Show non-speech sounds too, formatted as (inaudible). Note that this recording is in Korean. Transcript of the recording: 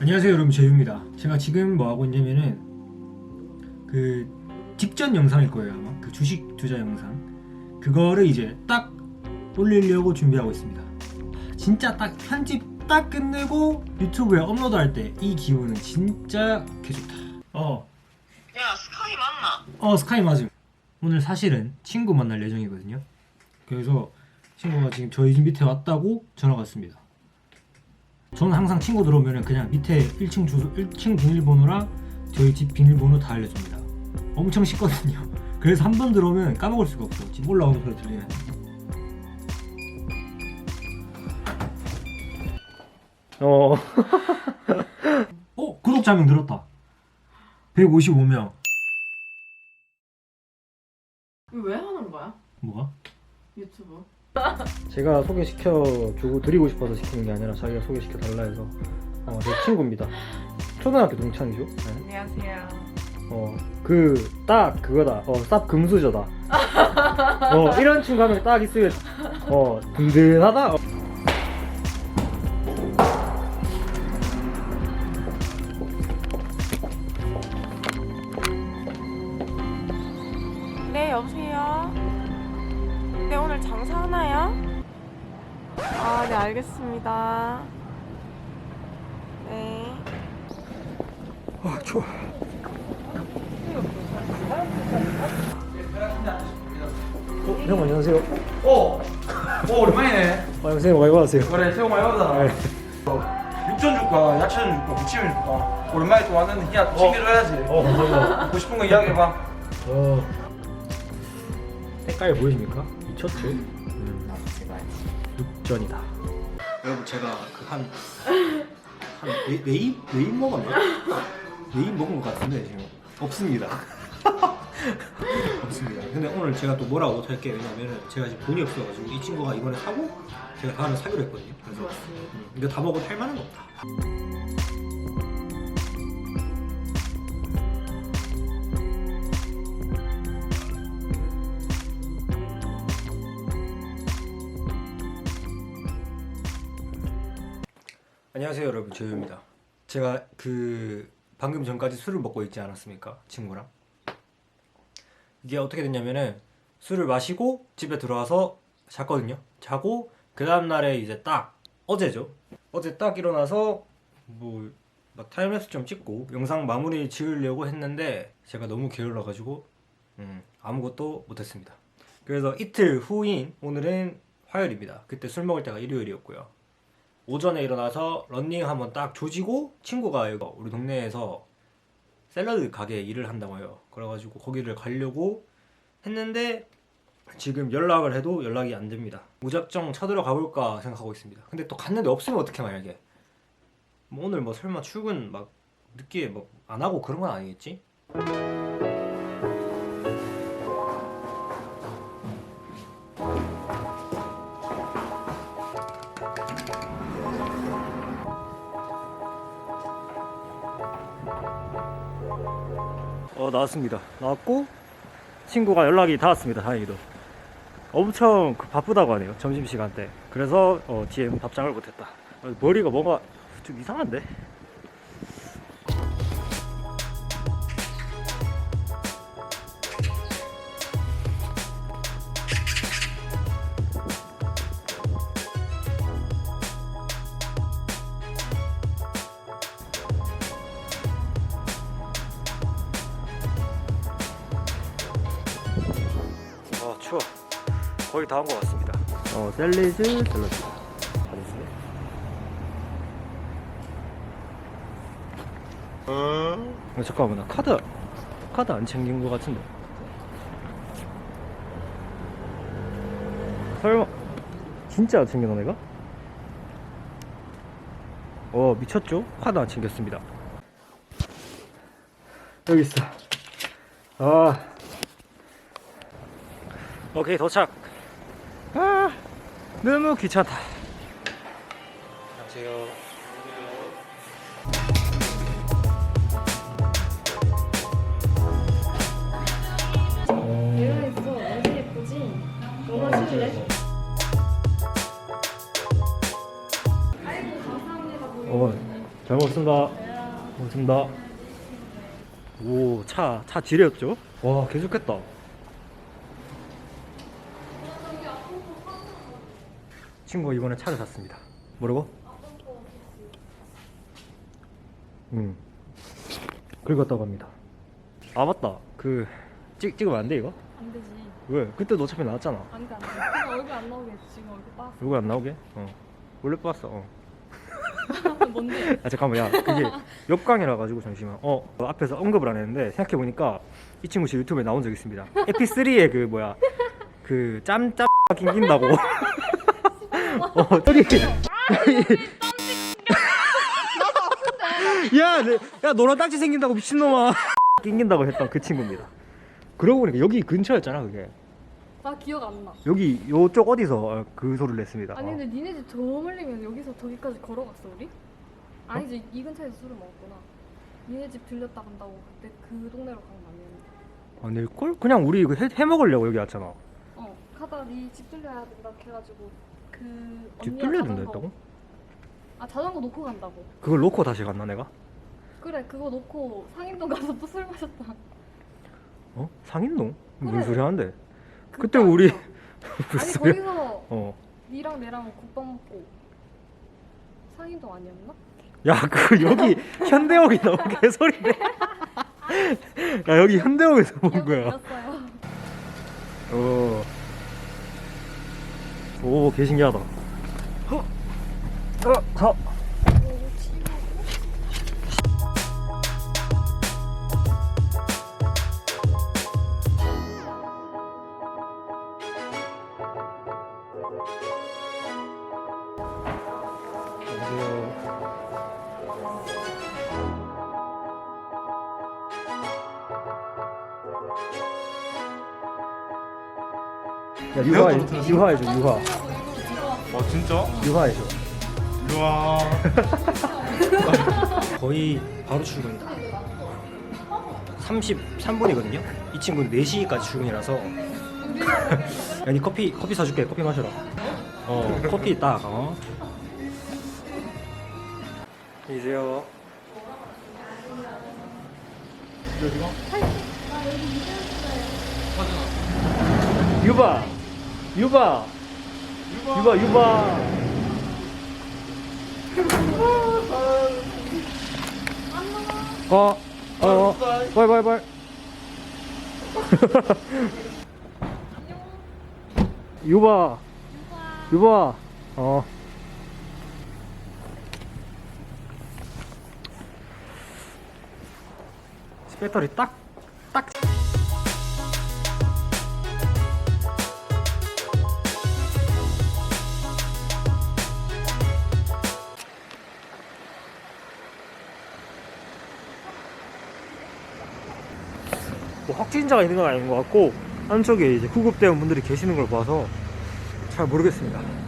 안녕하세요 여러분. 제유입니다. 제가 지금 뭐 하고 있냐면은 그 직전 영상일 거예요 아마. 그 주식 투자 영상. 그거를 이제 딱 올리려고 준비하고 있습니다. 진짜 딱 편집 딱 끝내고 유튜브에 업로드 할 때 이 기분은 진짜 개좋다. 어, 야 스카이 맞나? 어 스카이 맞음. 오늘 사실은 친구 만날 예정이거든요. 그래서 친구가 지금 저희 집 밑에 왔다고 전화가 왔습니다 저는 항상 친구 들어오면 그냥 밑에 1층 주소 1층 비밀번호랑 저희 집 비밀번호 다 알려줍니다 엄청 쉽거든요 (laughs) 그래서 한 번 들어오면 까먹을 수가 없어 지금 올라오는 소리 들리면 어. (laughs) 어 구독자 한명 늘었다 155명 이거 왜 하는 거야? 뭐가? 유튜브 (laughs) 제가 소개시켜 주고 드리고 싶어서 시키는 게 아니라 자기가 소개시켜 달라 해서 어, 제 친구입니다. 초등학교 동창이죠. 네. 안녕하세요 어, 그 딱 그거다. 어, 쌉 금수저다. 어, 이런 친구 하면 딱 있으면 어, 든든하다. 어. 네 여보세요 네 오늘 장사하나요? 아 네 알겠습니다 네 아, 추워. 어, 형 안녕하세요. 오! 오 오랜만이네 아, 선생님 많이 받으세요. 그래 새우 많이 받아 네. 육전 줄까 야채전 줄까 무침을 줄까 오랜만에 또 왔는데 야 챙겨줘 야지 어, 감사합니다. 먹고 싶은 거 이야기해봐 어, 색깔 보이십니까? 미쳤죠? 음, 육전이다. 여러분 제가 그한한 네입 네입 먹었나? 네입 먹은 것 같은데 지금 없습니다. (laughs) 없습니다. 근데 오늘 제가 또 뭐라고 못할게 왜냐면은 제가 지금 돈이 없어가지고 이 친구가 이번에 사고 제가 다음에 사기로 했거든요. 그래서 음, 이거 다 먹어도 할 만한 거 없다. 안녕하세요 여러분. 조유입니다. 제가 그 방금 전까지 술을 먹고 있지 않았습니까? 친구랑? 이게 어떻게 됐냐면은 술을 마시고 집에 들어와서 잤거든요. 자고 그 다음날에 이제 딱 어제죠? 어제 딱 일어나서 뭐 막 타임랩스 좀 찍고 영상 마무리 지으려고 했는데 제가 너무 게을러가지고 음, 아무것도 못했습니다. 그래서 이틀 후인 오늘은 화요일입니다. 그때 술 먹을 때가 일요일이었고요 오전에 일어나서 런닝 한번 딱 조지고 친구가 여기 우리 동네에서 샐러드 가게 일을 한다고 해요. 그래가지고 거기를 가려고 했는데 지금 연락을 해도 연락이 안 됩니다. 무작정 쳐들어가 볼까 생각하고 있습니다. 근데 또 갔는데 없으면 어떻게 만약에 뭐 오늘 뭐 설마 출근 막 늦게 뭐 안 하고 그런 건 아니겠지? 어 나왔습니다. 나왔고 친구가 연락이 닿았습니다. 다행히도 엄청 그 바쁘다고 하네요. 점심 시간 때. 그래서 어, 뒤에 답장을 못했다. 어, 머리가 뭔가 좀 이상한데. 아 추워. 거의 다온것 같습니다. 어 셀리즈 샐러드. 잘했어요. 어, 잠깐만 나 카드 카드 안 챙긴 것 같은데. 설마 진짜 안 챙겼나 내가? 어 미쳤죠? 카드 안 챙겼습니다. 여기 있어. 아 오케이 도착. 아 너무 귀찮다. 안녕하세요. 내가 있어. 완전 예쁘지? 너무 싫은데? 아이고 감사합니다. 어잘 먹었습니다. 먹었습니다. 오, 차, 차 지뢰였죠? 와, 개좋겠다. 친구가 이번에 차를 샀습니다. 뭐라고? 응. 긁었다고 합니다. 아, 맞다. 그, 찍, 찍으면 안 돼, 이거? 안 되지. 왜? 그때도 어차피 나왔잖아. 안 돼, 안 돼. 얼굴 안 나오게 지금 얼굴 빠. 얼굴 안 나오게? 어. 원래 봤어. 어. 뭔데? (laughs) 아 잠깐만 야 그게 역광이라 가지고 잠시만 어 앞에서 언급을 안 했는데 생각해 보니까 이 친구 제 유튜브에 나온 적 있습니다 에피3의 그 뭐야 그 짬짬 (laughs) 낑긴다고 어 저기 야, 내- 야 노란 딱지 생긴다고 미친놈아 낑긴다고 했던 그 친구입니다 그러고 보니까 여기 근처였잖아 그게 나 기억 안 나. 여기 요쪽 어디서 어, 그 소리를 냈습니다 아니 어. 근데 니네 집 저 멀리면 여기서 저기까지 걸어갔어 우리? 아니지 이 근처에서 술을 먹었구나. 니네 집 들렸다 간다고 그때 그 동네로 간 거 아니었나? 아닐걸? 그냥 우리 이거 해, 해 먹으려고 여기 왔잖아 어 가다 니 집 들려야 된다 해가지고 그 집 언니가 뚫려야 된다 자전거- 했다고? 아 자전거 놓고 간다고. 그걸 놓고 다시 갔나 내가? 그래 그거 놓고 상인동 가서 또 (laughs) 술 마셨다. 어? 상인동? 무슨 그래. 소리 하는데? 그 그때 우리 땅에서. (laughs) 무슨 아니 소리야? 거기서 어. 니랑 내랑 국밥 먹고 상인동 아니었나? 야, 그 여기 (laughs) 현대역이 너무 개소리네. 야, 여기 현대역에서 본 거야. 났어요. 어. 오, 개 신기하다. 어, 어, 어. 안녕하세요. 야, 유화, 유화해줘, 유화. 아 진짜? 유화해줘. 우와. 거의 바로 출근이다. 33분이거든요. 이 친구는 4시까지 출근이라서. (laughs) 야, 니 커피 커피 사줄게. 커피 마셔라. 어, 커피 딱. 어. 계세요. 유바, 유바, 유바, 유바. 어, 어, 어, 빨리, 빨리, 빨리. (laughs) 유바, 유바, 어. 배터리 딱, 딱. 확진자가 있는 건 아닌 것 같고 안쪽에 이제 구급대원 분들이 계시는 걸 봐서 잘 모르겠습니다.